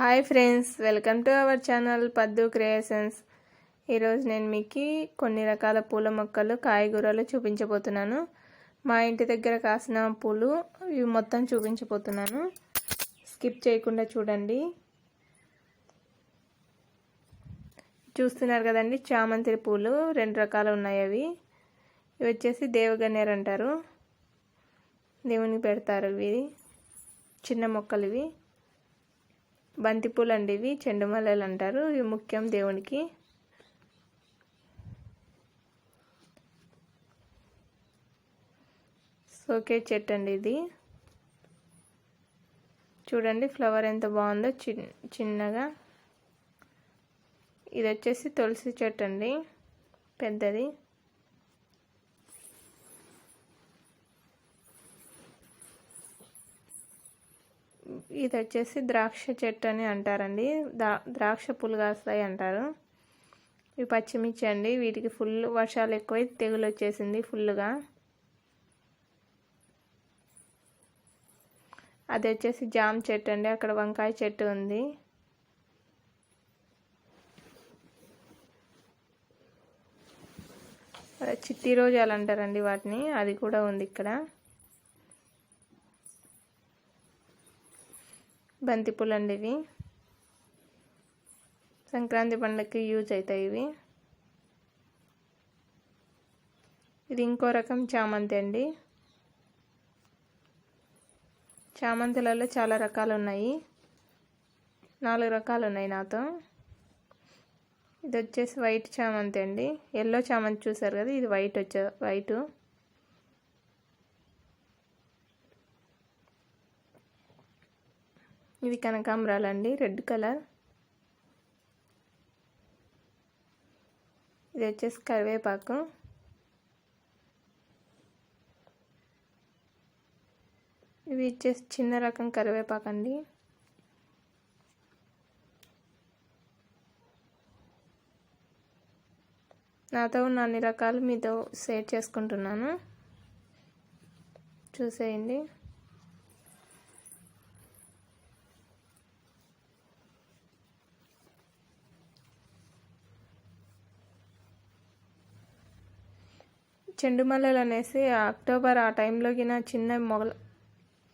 Hi friends welcome to our channel Paddu creations ఈరోజు నేను మీకు కొన్ని రకాల పూల మొక్కలు కాయగూరలు చూపించబోతున్నాను. మా ఇంటి దగ్గర కాసిన పూలు ఇవి మొత్తం చూపించబోతున్నాను. స్కిప్ చేయకుండా చూడండి. చూస్తున్నారు కదండి చామంతి పూలు రెండు రకాలు ఉన్నాయి అవి. ఇవి వచ్చేసి దేవగన్నేరు అంటారు. దేవునికి పెడతారు ఇవి. చిన్న మొక్కలు ఇవి. బంతిపూలు అండి ఇవి చెండుమల్లెలు అంటారు ఇవి ముఖ్యం దేవునికి. సోకే చెట్టు అండి ఇది. చూడండి ఫ్లవర్ ఎంత బాగుందో చిన్నగా. ఇది వచ్చేసి తులసి చెట్టు అండి పెద్దది. ఇది వచ్చేసి ద్రాక్ష చెట్టు అని అంటారండి. ద్రాక్ష పులు కాస్తాయి అంటారు. ఇవి పచ్చిమిర్చి అండి. వీటికి ఫుల్ వర్షాలు ఎక్కువై తెగులు వచ్చేసింది ఫుల్గా అది వచ్చేసి జామ్ చెట్టు అండి. అక్కడ వంకాయ చెట్టు ఉంది. చిట్టి రోజాలు అంటారండి వాటిని. అది కూడా ఉంది ఇక్కడ. బంతిపూలు అండి ఇవి సంక్రాంతి పండుగకి యూజ్ అవుతాయి ఇవి. ఇది ఇంకో రకం చామంతి అండి. చామంతులలో చాలా రకాలు ఉన్నాయి నాలుగు రకాలు ఉన్నాయి నాతో. ఇది వచ్చేసి వైట్ చామంతి అండి. ఎల్లో చామంతి చూసారు కదా? ఇది వైట్ వచ్చే వైటు. ఇవి కనకాంబరాలండి రెడ్ కలర్. ఇది వచ్చేసి కరివేపాకు. ఇవి ఇచ్చేసి చిన్న రకం కరివేపాకు అండి నాతో ఉన్న అన్ని రకాలు మీతో షేర్ చేసుకుంటున్నాను. చూసేయండి. చెండు మల్లెలు అనేసి అక్టోబర్ ఆ టైంలో గిన చిన్న మొగలు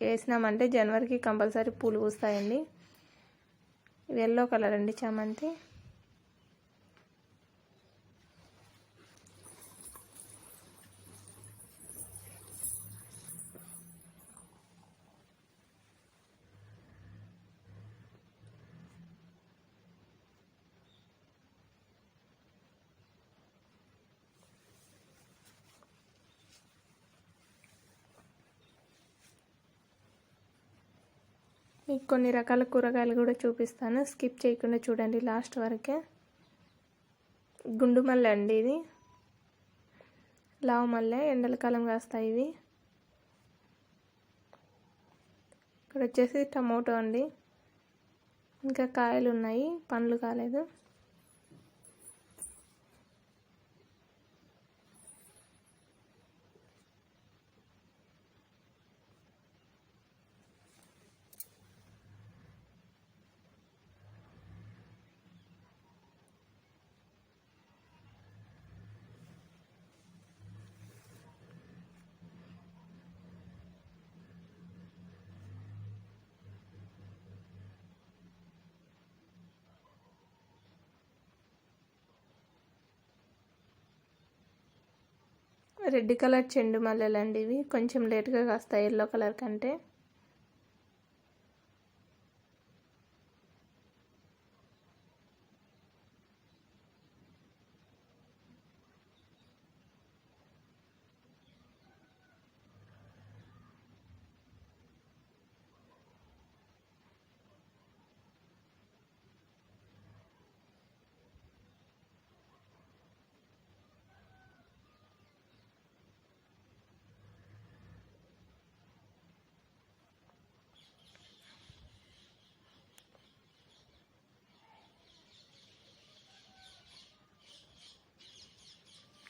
వేసినామంటే జనవరికి కంపల్సరీ పూలు పూస్తాయండి. ఎల్లో కలర్ అండి చామంతి. మీకు కొన్ని రకాల కూరగాయలు కూడా చూపిస్తాను. స్కిప్ చేయకుండా చూడండి లాస్ట్ వరకే. గుండు మల్లె అండి ఇది. లావు మల్లె ఎండల కాలం కాస్తాయి ఇవి. ఇక్కడ వచ్చేసి టమోటో అండి. ఇంకా కాయలు ఉన్నాయి పండ్లు కాలేదు. రెడ్ కలర్ చెండు మల్లెలు అండి ఇవి. కొంచెం లేట్గా కాస్తాయి ఎల్లో కలర్ కంటే.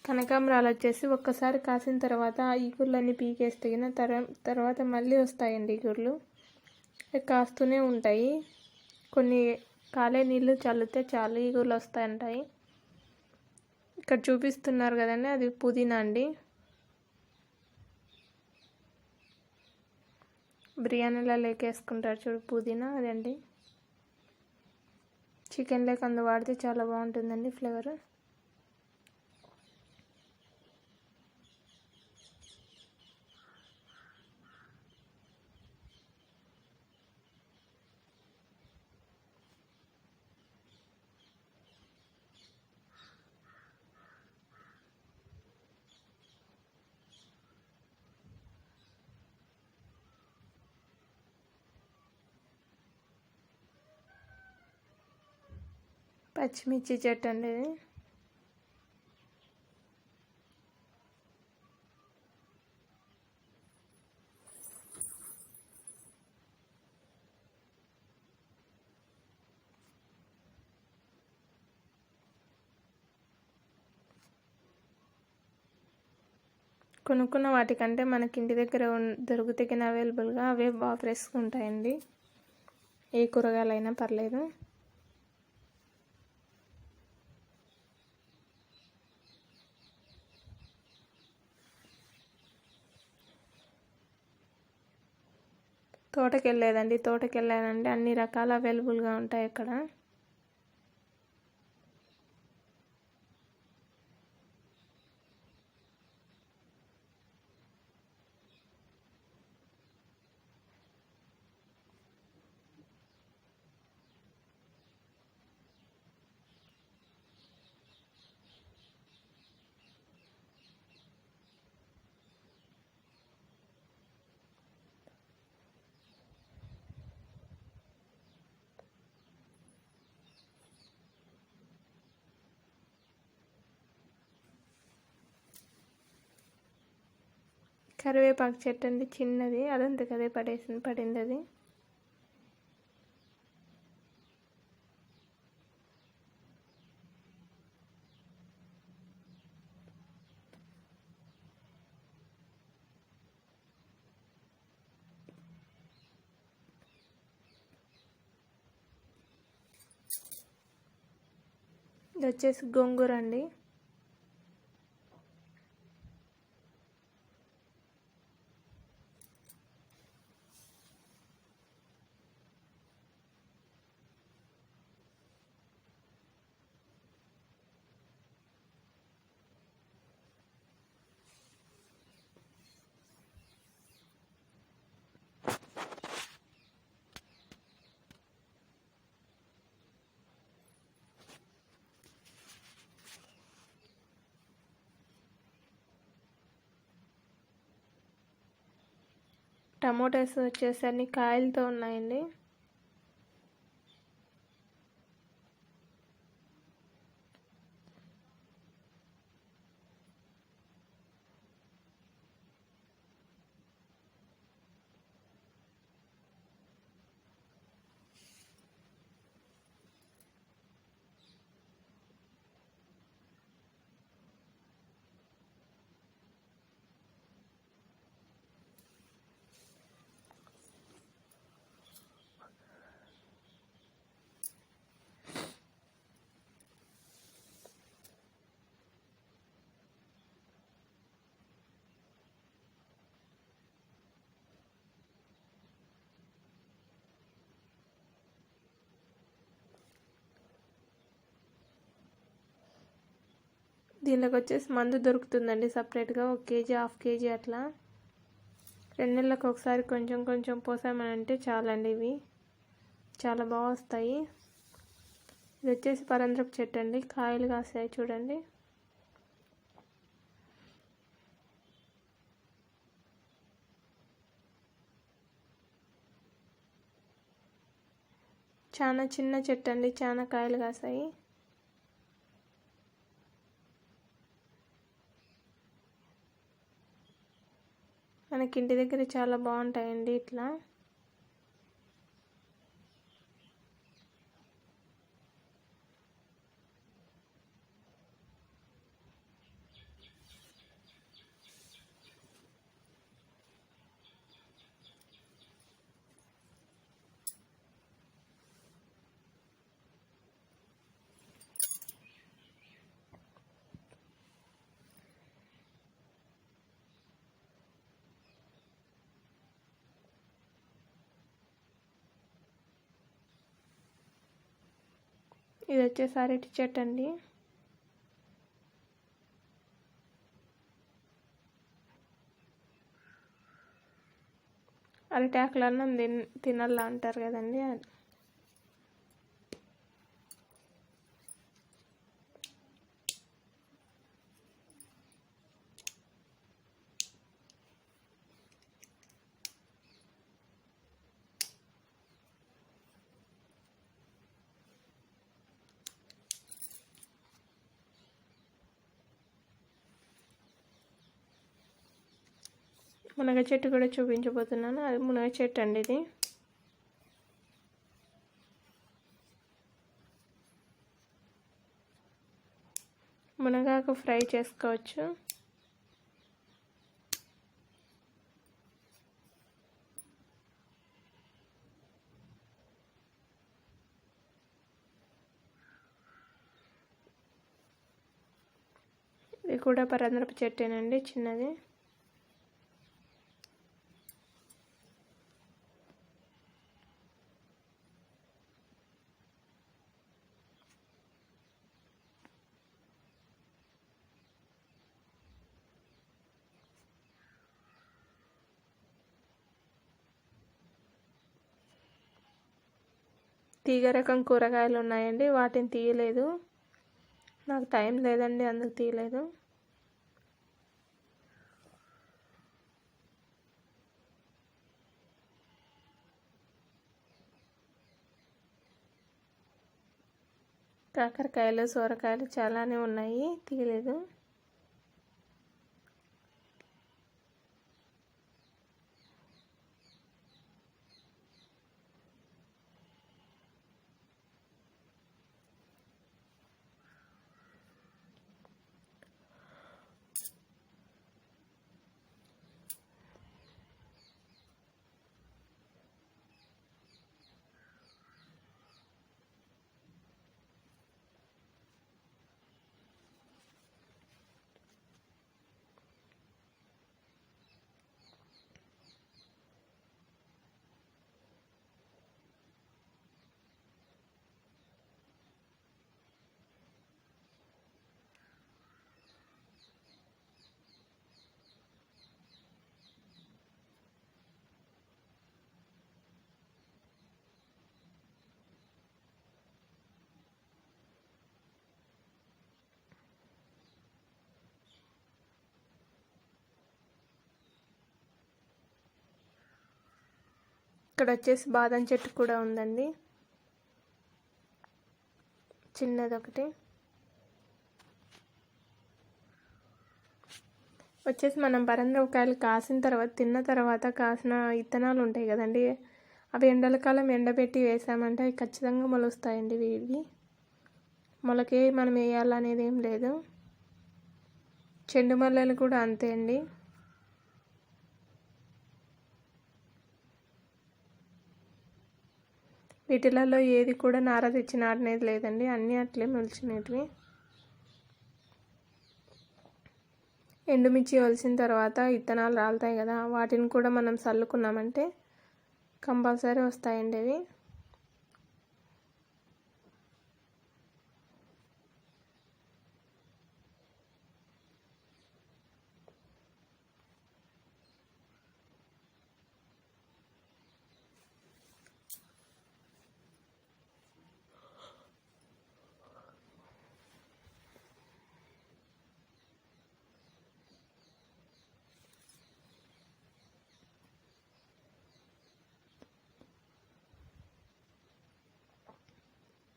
కనకాంబరాలు వచ్చేసి ఒక్కసారి కాసిన తర్వాత ఆ ఈగుర్లన్నీ పీకేస్తే తర తర్వాత మళ్ళీ వస్తాయండి ఈగుర్లు. కాస్తూనే ఉంటాయి. కొన్ని కాలే నీళ్ళు చల్లితే చాలు ఈగులు వస్తాయంటాయి. ఇక్కడ చూపిస్తున్నారు కదండి అది పుదీనా అండి. బిర్యానీలో లేకేసుకుంటారు చూడు పుదీనా అదండి. చికెన్ లేక అందు వాడితే చాలా బాగుంటుందండి ఫ్లేవర్. పచ్చిమిర్చి చెట్టు అండి ఇది. కొనుక్కున్న వాటికంటే మనకి ఇంటి దగ్గర దొరికితే అవైలబుల్గా అవే బాగా ఫ్రెష్గా ఉంటాయండి. ఏ కూరగాయలైనా పర్లేదు. తోటకెళ్ళేదండి. తోటకెళ్ళానంటే అన్ని రకాల అవైలబుల్గా ఉంటాయి అక్కడ. కరివేపాకు చెట్టు అండి చిన్నది. అదంతా కదే పడేసింది పడింది అది. ఇది వచ్చేసి గోంగూర అండి. టమోటాస్ వచ్చేసి అన్ని కాయలతో ఉన్నాయండి. దీనిలోకి వచ్చేసి మందు దొరుకుతుందండి సపరేట్గా ఒక కేజీ హాఫ్ కేజీ అట్లా. రెండు నెలలకు ఒకసారి కొంచెం కొంచెం పోసామనంటే చాలండి ఇవి. చాలా బాగా వస్తాయి. ఇది వచ్చేసి పరంద్రపు చెట్టు అండి కాయలు కాస్తాయి చూడండి. చాలా చిన్న చెట్టు అండి చాలా కాయలు కాసాయి మనకి ఇంటి దగ్గర చాలా బాగుంటాయండి ఇట్లా. ఇది వచ్చేసి అరటి చెట్టు అండి. అరిటాకులు అన్నం తిన్ తినాలా అంటారు కదండి? మునగ చెట్టు కూడా చూపించబోతున్నాను. అది మునగ చెట్టు అండి ఇది. మునగాకు ఫ్రై చేసుకోవచ్చు. ఇది కూడా పరంద్రపు చెట్టేనండి చిన్నది. తీగ రకం కూరగాయలు ఉన్నాయండి. వాటిని తీయలేదు. నాకు టైం లేదండి అందుకు తీయలేదు. కాకరకాయలు సొరకాయలు చాలానే ఉన్నాయి. తీయలేదు. ఇక్కడ వచ్చేసి బాదం చెట్టు కూడా ఉందండి. చిన్నది ఒకటి వచ్చేసి మనం పరంద్రవకాయలు కాసిన తర్వాత తిన్న తర్వాత కాసిన ఇత్తనాలు ఉంటాయి కదండి. అవి ఎండలకాలం ఎండబెట్టి వేసామంటే అవి ఖచ్చితంగా మొలుస్తాయండి ఇవి మొలకే మనం వేయాలనేది ఏం లేదు. చెండు మల్లెలు కూడా అంతే అండి. వీటిలలో ఏది కూడా నార తెచ్చి నాటినది లేదండి. అన్నీ అట్లే మొలిచినవి ఎండుమిర్చి వలిసిన తర్వాత ఇత్తనాలు రాలుతాయి కదా వాటిని కూడా మనం చల్లుకున్నామంటే కంపల్సరీ వస్తాయండి అవి.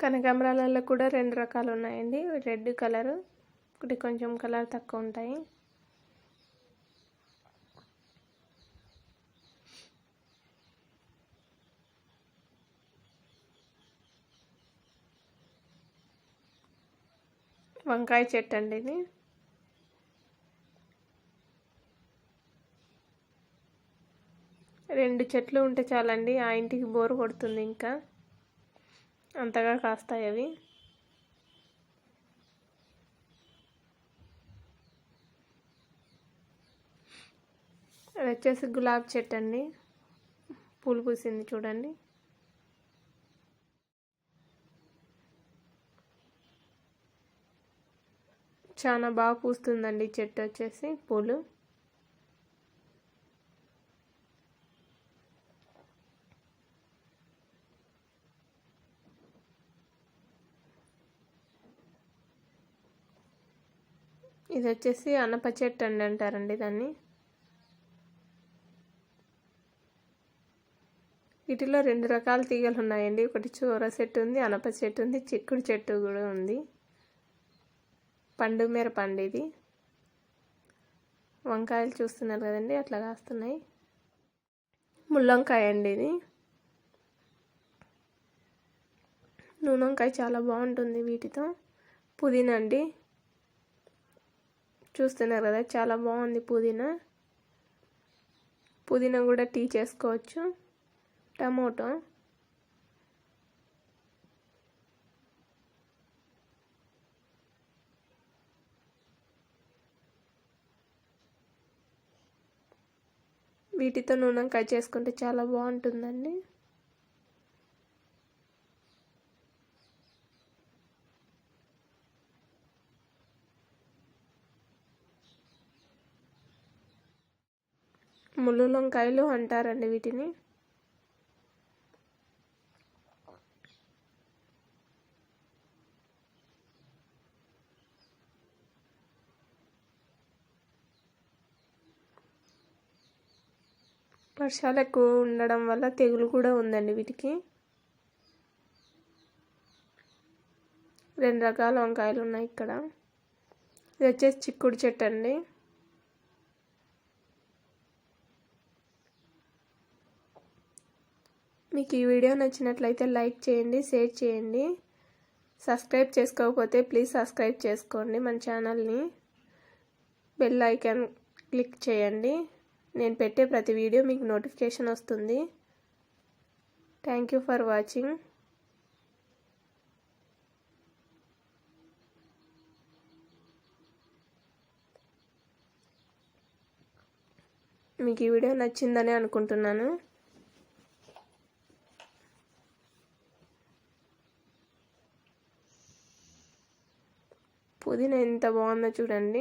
కనకాంబరాలలో కూడా రెండు రకాలు ఉన్నాయండి రెడ్ కలర్ ఒకటి కొంచెం కలర్ తక్కువ ఉంటాయి వంకాయ చెట్టు అండి ఇది. రెండు చెట్లు ఉంటే చాలండి ఆ ఇంటికి బోరు కొడుతుంది ఇంకా. అంతగా కాస్తాయి అవి. అది వచ్చేసి గులాబ్ చెట్టు అండి. పూలు పూసింది చూడండి. చాలా బాగా పూస్తుందండి చెట్టు వచ్చేసి పూలు. ఇది వచ్చేసి అనప చెట్టు అండి అంటారండి దాన్ని. వీటిలో రెండు రకాల తీగలు ఉన్నాయండి. ఒకటి చోర చెట్టు ఉంది అనప చెట్టు ఉంది చిక్కుడు చెట్టు కూడా ఉంది. పండు మేర పండు ఇది. వంకాయలు చూస్తున్నారు కదండి అట్లా కాస్తున్నాయి. ముల్లంకాయ అండి ఇది. నూనె వంకాయ చాలా బాగుంటుంది వీటితో. పుదీనా అండి. చూస్తున్నారు కదా చాలా బాగుంది పుదీనా. పుదీనా కూడా టీ చేసుకోవచ్చు. టమోటో. వీటితో నూనె చేసుకుంటే చాలా బాగుంటుందండి. ముళ్ళు వంకాయలు అంటారండి వీటిని. వర్షాలు ఎక్కువ ఉండడం వల్ల తెగులు కూడా ఉందండి వీటికి. రెండు రకాల వంకాయలు ఉన్నాయి ఇక్కడ. ఇది వచ్చేసి చిక్కుడు చెట్టు అండి. మీకు ఈ వీడియో నచ్చినట్లయితే లైక్ చేయండి షేర్ చేయండి. సబ్స్క్రైబ్ చేసుకోకపోతే ప్లీజ్ సబ్స్క్రైబ్ చేసుకోండి మన ఛానల్ని. బెల్ ఐకాన్ క్లిక్ చేయండి. నేను పెట్టే ప్రతి వీడియో మీకు నోటిఫికేషన్ వస్తుంది. Thank you for watching. మీకు ఈ వీడియో నచ్చిందని అనుకుంటున్నాను. పుదీనా ఎంత బాగుందో చూడండి.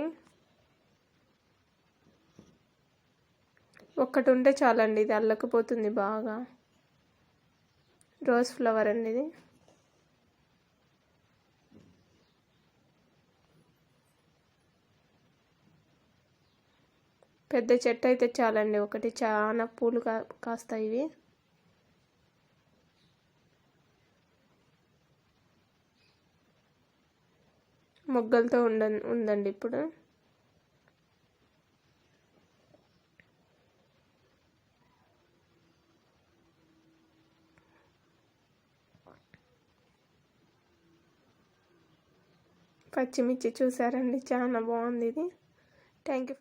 ఒక్కటి ఉంటే చాలండి ఇది అల్లకపోతుంది బాగా. రోజ్ ఫ్లవర్ అండి ఇది. పెద్ద చెట్టు అయితే చాలండి ఒకటి చాలా పూలు కా కాస్తాయి ఇవి. మొగ్గలతో ఉండ ఉందండి ఇప్పుడు. పచ్చిమిర్చి చూసారండి చాలా బాగుంది ఇది. Thank you